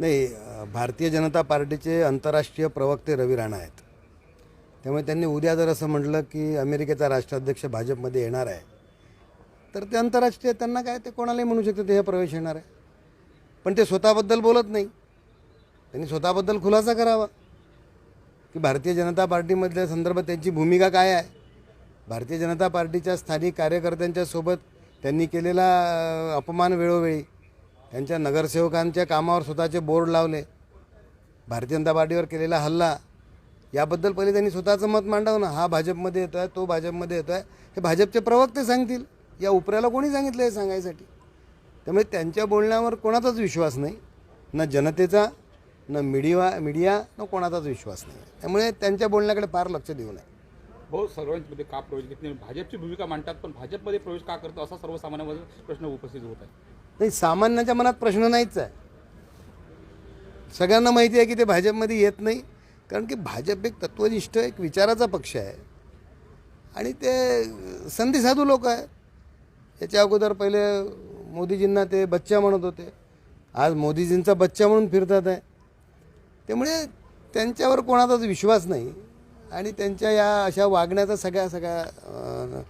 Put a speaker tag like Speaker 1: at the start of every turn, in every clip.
Speaker 1: नाही भारतीय जनता पार्टीचे आंतरराष्ट्रीय प्रवक्ते रवी राणा आहेत. त्यामुळे त्यांनी उद्या जर असं म्हटलं की अमेरिकेचा राष्ट्राध्यक्ष भाजपमध्ये येणार आहे तर ते आंतरराष्ट्रीय त्यांना काय ते कोणालाही म्हणू शकते ते हे प्रवेश येणार आहे. पण ते स्वतःबद्दल बोलत नाही. त्यांनी स्वतःबद्दल खुलासा करावा. की भारतीय जनता पार्टीमधल्या संदर्भात त्यांची भूमिका काय आहे? भारतीय जनता पार्टीच्या स्थानिक कार्यकर्त्यांच्या सोबत त्यांनी केलेला अपमान वेळोवेळी त्यांच्या नगरसेवकांच्या कामावर स्वतःचे बोर्ड लावले. भारतीय जनता पार्टीवर केलेला हल्ला. याबद्दल पहिले त्यांनी स्वतःचं मत मांडावं ना. हा भाजपमध्ये येतो आहे तो भाजपमध्ये येतो आहे हे भाजपचे प्रवक्ते सांगतील. या उपऱ्याला कोणी सांगितलं हे सांगायसाठी? त्यामुळे त्यांच्या बोलण्यावर कोणाचाच विश्वास नाही. ना जनतेचा ना मीडिया मीडिया न कोणाचाच विश्वास नाही. त्यामुळे त्यांच्या बोलण्याकडे फार लक्ष देऊ नये.
Speaker 2: भाऊ सर्वांमध्ये का प्रवेश घेत नाही? भाजपची भूमिका मांडतात पण भाजपमध्ये प्रवेश का करतो असा सर्वसामान्यांमध्ये प्रश्न उपस्थित होत आहे.
Speaker 1: नाही सामान्याच्या मनात प्रश्न नाहीच आहे. सगळ्यांना माहिती आहे की ते भाजपमध्ये येत नाही. कारण की भाजप एक तत्वनिष्ठ एक विचाराचा पक्ष आहे. आणि ते संधीसाधू लोक आहेत याच्या अगोदर पहिले मोदीजींना ते बच्चा म्हणत होते. आज मोदीजींचा बच्चा म्हणून फिरतात आहे. त्यामुळे त्यांच्यावर कोणाचाच विश्वास नाही. आणि त्यांच्या या अशा वागण्याचा सगळ्या सगळ्या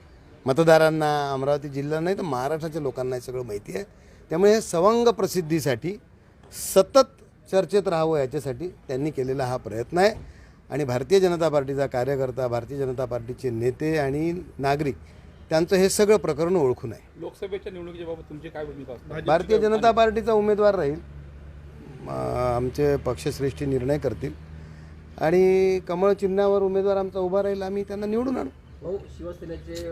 Speaker 1: मतदारांना अमरावती जिल्हा नाही तर महाराष्ट्राच्या लोकांना हे सगळं माहिती आहे. त्यामुळे हे सवंग प्रसिद्धीसाठी सतत चर्चेत राहावं याच्यासाठी त्यांनी केलेला हा प्रयत्न आहे. आणि भारतीय जनता पार्टीचा कार्यकर्ता भारतीय जनता पार्टीचे नेते आणि नागरिक त्यांचं हे सगळं प्रकरण ओळखून आहे.
Speaker 2: लोकसभेच्या निवडणुकीच्या बाबत तुमची काय भूमिका असते?
Speaker 1: भारतीय जनता पार्टीचा उमेदवार राहील. आमचे पक्षश्रेष्ठी निर्णय करतील. आणि कमळ चिन्हावर उमेदवार आमचा उभा राहील आम्ही त्यांना निवडून आणू.
Speaker 3: शिवसेनेचे